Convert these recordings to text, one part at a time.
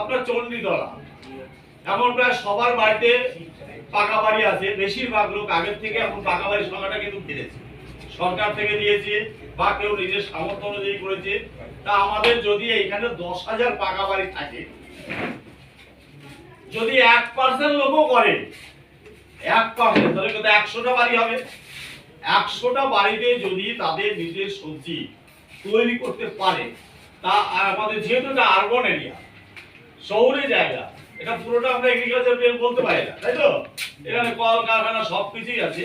আপনার চণ্ডীতলা এখন প্রায় সবার বাড়িতে পাকা বাড়ি আছে। বেশিরভাগ লোক আগের থেকে এখন পাকা বাড়ির সংখ্যাটা কিন্তু বেড়েছে। সরকার থেকে দিয়েছে বা কেউ নিজের সামর্থ্য অনুযায়ী করেছে। তা আমাদের যদি এইখানে দশ হাজার পাকা বাড়ি থাকে, যদি এক পার্সেন্ট লোকও করে, এক পার্সেন্ট তাহলে কত একশোটা বাড়ি হবে। একশোটা বাড়িতে যদি তাদের নিজের সবজি তৈরি করতে পারে, তা আমাদের যেহেতু এটা আরবন এরিয়া শহুরে জায়গা। এটা পুরোটা আমরা এগ্রিকালচার বেল বলতে পারি না, তাই তো? এখানে কল, কারখানা সব কিছুই আছে।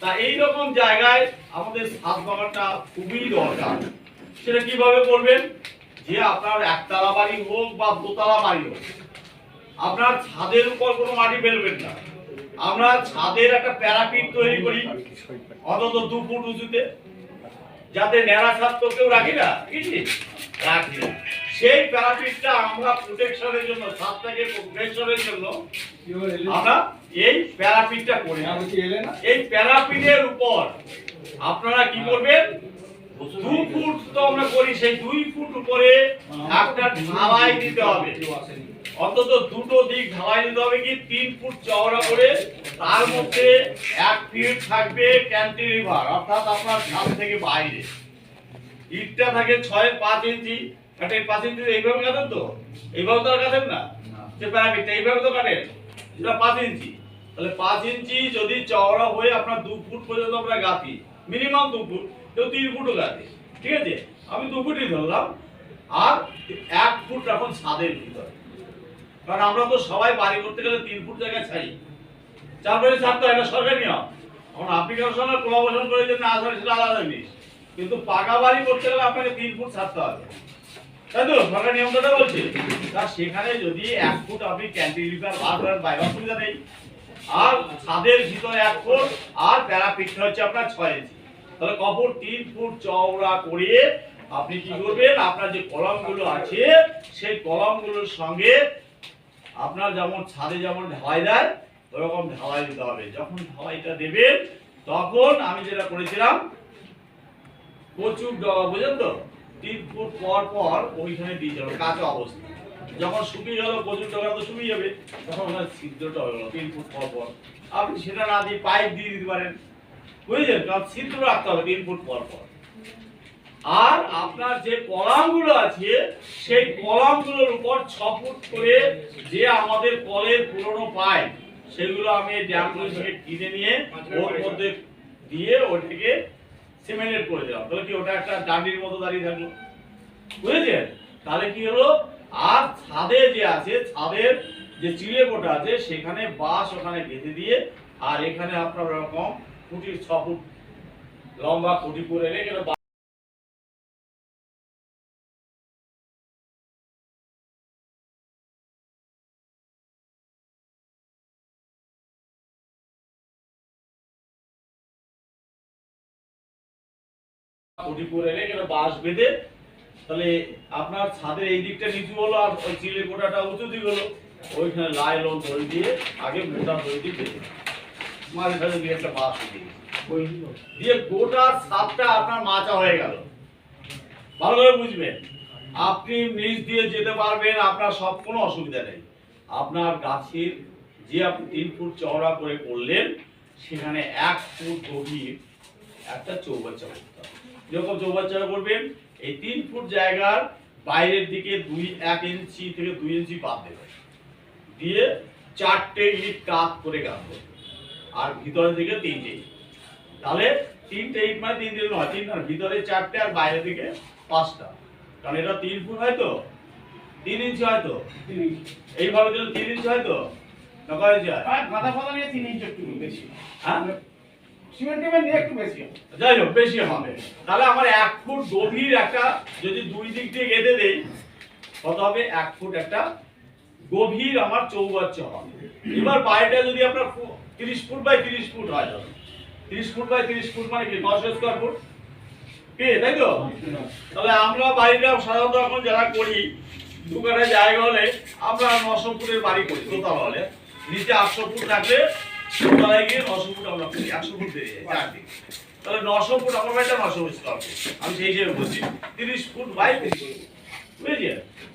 তা এই রকম জায়গায় আমাদের ছাদ বাগানটা খুবই দরকার। সেটা কীভাবে করবেন? যে আপনার একতলা বাড়ি হোক বা দোতলা বাড়ি হোক, আপনার ছাদের উপর কোনো মাটি ফেলবেন না। আমরা ছাদের একটা প্যারাপিট তৈরি করি, অন্তত দু ফুট উঁচুতে, যাতে ন্যাড়া ছাদ তো কেউ রাখি না? বুঝলি রাখি না। সেই প্যারাপিটটা আমরা প্রোটেকশনের জন্য ছাদটাকে প্রোটেকশনের জন্য আমরা এই প্যারাপিটটা করি এই প্যারাপিটের উপর আপনারা কি করবেন? দু ফুট তো আমরা করি সেই দুই ফুট উপরে একটা ঢালাই দিতে হবে। অন্তত দুটো দিক ঢালাই দিতে হবে কি তিন ফুট চওড়া করে তার মধ্যে এক ফিট থাকবে ক্যান্টিলিভার অর্থাৎ আপনার ছাদ থেকে বাইরে। ইটটা থাকে ছয় পাঁচ ইঞ্চি কাটেন পাঁচ ইঞ্চি এইভাবে কাটেন তো? এইভাবে তো আর কাটেন না? যে প্যারামিটার এইভাবে তো কাটেন? এটা পাঁচ ইঞ্চি। তাহলে পাঁচ ইঞ্চি যদি চওড়া হয়ে আপনার দু ফুট পর্যন্ত আমরা গাঁথি মিনিমাম দু ফুট কেউ তিন ফুটও গাঁথে ঠিক আছে? আমি দু ফুটই ধরলাম আর এক ফুট রাখুন ছাদের ভিতরে। কারণ আমরা তো সবাই বাড়ি করতে গেলে তিন ফুট জায়গায় চার পরে ছাড়তে হয় এটা সরকারি নিয়ম। এখন আপনি কারোর সঙ্গে কোলাবোশন করে যে না আসলে সেটা আলাদা জিনিস। কিন্তু পাকা বাড়ি করতে গেলে আপনাকে তিন ফুট ছাড়তে হবে। সরকার সেখানে যদি এক ফুট আপনি আর ছাদের ভিতরে এক ফুট, আর হচ্ছে আপনার ছয় তাহলে তিন ফুট চওড়া আপনি কি করবেন? আপনার যে কলমগুলো আছে, সেই কলমগুলোর সঙ্গে আপনার যেমন ছাদে যেমন ঢালাই দেয়, ওরকম ঢালাই দিতে হবে। যখন ঢালাইটা দেবেন, তখন আমি যেটা করেছিলাম, কচুর ডগা, বুঝলেন তো? তিন ফুট পর পর ওইখানে দিয়ে যাবে, কাঁচা অবস্থা। যখন শুকিয়ে গেল কচুর ডগা তো শুকিয়ে যাবে, তখন ওখানে ছিদ্রটা হয়ে গেল, তিন ফুট পর পর। আপনি সেটা না দিয়ে পাইপ দিয়ে দিতে পারেন। বুঝলেন? কারণ ছিদ্র রাখতে হবে তিন ফুট পর পর। আর আপনার যে কলামগুলো আছে, সেই কলামগুলোর উপর ছ ফুট করে যে আমাদের কলের পুরনো পাইপ, সেগুলো আমি ড্যামগুলো থেকে কিনে নিয়ে ওর মধ্যে দিয়ে ওটাকে সিমেন্টেড করে দিলাম। তাহলে কি ওটা একটা ডান্ডির মতো দাঁড়িয়ে থাকল? বুঝেছেন? তাহলে কি হলো? আর ছাদে যে আছে, ছাদের যে চিড়ে কোটা আছে, সেখানে বাঁশ ওখানে গেঁথে দিয়ে, আর এখানে আপনার ওরকম কুটির ছ ফুট লম্বা খুঁটি করে রেখে বাঁশ বেঁধে, তাহলে আপনার ছাদের এই দিকটা নিচু হলো আর ওই চিলে কোটাটা উঁচু দিক হলো। ওইখানে দড়ি দিয়ে আগে মোটা দড়ি দিয়ে মাঝে সাঝে দিয়ে একটা বাঁশ দিয়ে গোটা আপনার মাচা হয়ে গেল। ভালো বুঝবেন। আপনি নিচ দিয়ে যেতে পারবেন, আপনার সব কোনো অসুবিধা নেই। আপনার গাছের যে আপনি তিন ফুট চওড়া করে করলেন, সেখানে এক ফুট গভীর একটা চৌবাচ্চা করতে হবে যখন চৌবাচ্চা করবেন এই তিন ফুট জায়গার বাইরের দিকে দুই এক ইঞ্চি থেকে দুই ইঞ্চি বাদ দেবেন দিয়ে চারটে ইট কাত করে গাঁথবেন আর ভিতরের দিকে তিনটে ইট। তাহলে তিনটে ইট মানে তিন দিন নয় তিন আর ভিতরে চারটে আর বাইরের দিকে পাঁচটা। কারণ এটা তিন ফুট হয় তো? তিন ইঞ্চি হয় তো? এইভাবে দিলে তিন ইঞ্চি হয় তো? না কয় ইঞ্চি হয়? মাথা নিয়ে তিন ইঞ্চ একটু বেশি। হ্যাঁ? আপনার তিরিশ ফুট বাই তিরিশ ফুট হয় তিরিশ ফুট বাই তিরিশ ফুট মানে কি? নশো ফুট কি তাই তো? তাহলে আমরা বাড়িটা সাধারণত এখন যারা করি, দু জায়গা হলে আমরা নশো ফুটের বাড়ি করি, দোতলা হলে। নিচে আটশো ফুট থাকলে গিয়ে নশো ফুট আমরা একশো ফুট যায় চারদিকে তাহলে নশো ফুট, আমার বাড়িটা নশো ফুট আমি সেই হিসেবে বলছি, তিরিশ ফুট বাই তিরিশ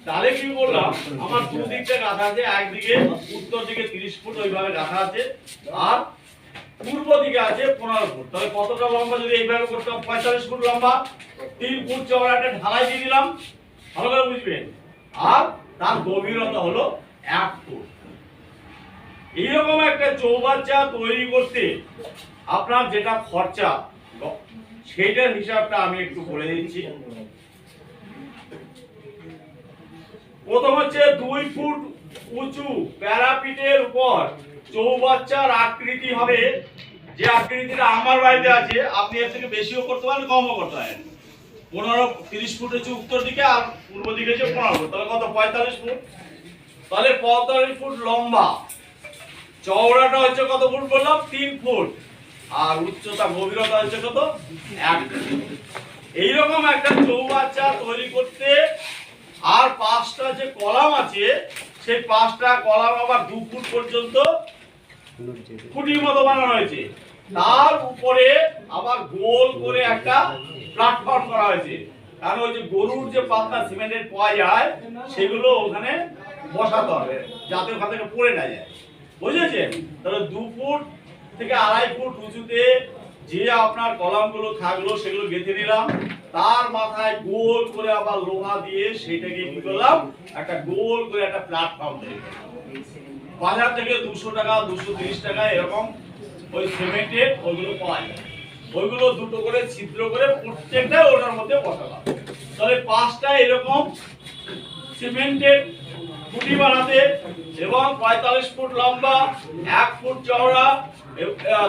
তাহলে কি করলাম আমার দুদিকটা গাঁথা আছে একদিকে উত্তর দিকে তিরিশ ফুট, ওইভাবে গাঁথা আছে, আর পূর্ব দিকে আছে পনেরো ফুট। তাহলে কতটা লম্বা যদি এইভাবে করতাম, পঁয়তাল্লিশ ফুট লম্বা, তিন ফুট চওড়া একটা ঢালাই দিয়ে দিলাম, ভালো করে বুঝবেন। আর তার গভীরতা হলো এক ফুট। এইরকম একটা চৌবাচ্চা তৈরি করতে আপনার যেটা খরচা, সেইটার হিসাবটা আমি একটু বলে দিচ্ছি। প্রথম হচ্ছে দুই ফুট উঁচু প্যারাপিটের উপর চৌবাচ্চার আকৃতি হবে। যে আকৃতিটা আমার বাড়িতে আছে, আপনি এর থেকে বেশিও করতে পারেন, কমও করতে পারেন। পনেরো তিরিশ ফুট হচ্ছে উত্তর দিকে আর পূর্ব দিকে হচ্ছে পনেরো ফুট। তাহলে কত? পঁয়তাল্লিশ ফুট। তাহলে পঁয়তাল্লিশ ফুট লম্বা। চওড়াটা হচ্ছে কত ফুট বললাম? তিন ফুট। আর উচ্চতা, গভীরতা হচ্ছে কত? এক এইরকম একটা চৌবাচ্চা তৈরি করতে আর পাঁচটা যে কলাম আছে, সেই পাঁচটা কলাম আবার দু ফুট পর্যন্ত খুঁটির মতো বানানো হয়েছে। তার উপরে আবার গোল করে একটা প্ল্যাটফর্ম করা হয়েছে। কারণ ওই যে গরুর যে পাতলা সিমেন্টের পাওয়া যায়, সেগুলো ওখানে বসাতে হবে, যাতে ওখান থেকে পড়ে না যায়। বুঝেছেন? তাহলে দু ফুট থেকে আড়াই ফুট উঁচুতে যে আপনার কলামগুলো থাকল, সেগুলো গেঁথে নিলাম। তার মাথায় গোল করে আবার লোহা দিয়ে সেটাকে কি করলাম, একটা গোল করে একটা প্ল্যাটফর্ম করলাম বাজার থেকে দুশো টাকা, দুশো তিরিশ টাকা এরকম ওই সিমেন্টের ওইগুলো পাওয়া যায়। ওইগুলো দুটো করে ছিদ্র করে প্রত্যেকটা ওটার মধ্যে বসালাম। তাহলে পাঁচটা এরকম সিমেন্টের খুঁটি বানাতে এবং পঁয়তাল্লিশ ফুট লম্বা, এক ফুট চওড়া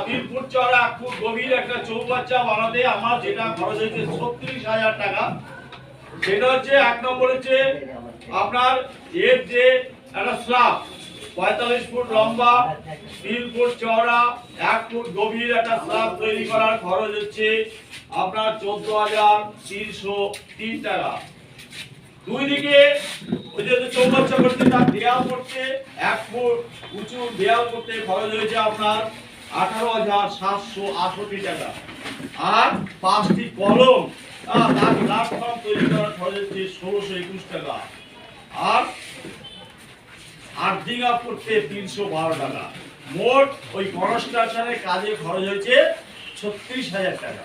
তিন ফুট চওড়া, এক ফুট গভীর একটা চৌবাচ্চা বানাতে আমার যেটা খরচ হয়েছে ছত্রিশ হাজার টাকা। সেটা হচ্ছে এক নম্বর হচ্ছে আপনার এর যে একটা স্ল্যাব পঁয়তাল্লিশ ফুট লম্বা, তিন ফুট চওড়া, এক ফুট গভীর একটা স্ল্যাব তৈরি করার খরচ হচ্ছে আপনার চোদ্দ হাজার তিনশো তিন টাকা। দুই দিকে ওই যে চৌবাচ্চা করতে, তার দেয়াল করতে, এক ফুট উঁচু দেয়াল করতে খরচ হয়েছে আপনার আঠারো হাজার সাতশো আটষট্টি টাকা। আর পাঁচটি কলম তার প্ল্যাটফর্ম তৈরি করার খরচ হচ্ছে ষোলোশো একুশ টাকা। আর আর্থিং আপ করতে তিনশো বারো টাকা। মোট ওই কনস্ট্রাকশনের কাজে খরচ হয়েছে ছত্রিশ হাজার টাকা।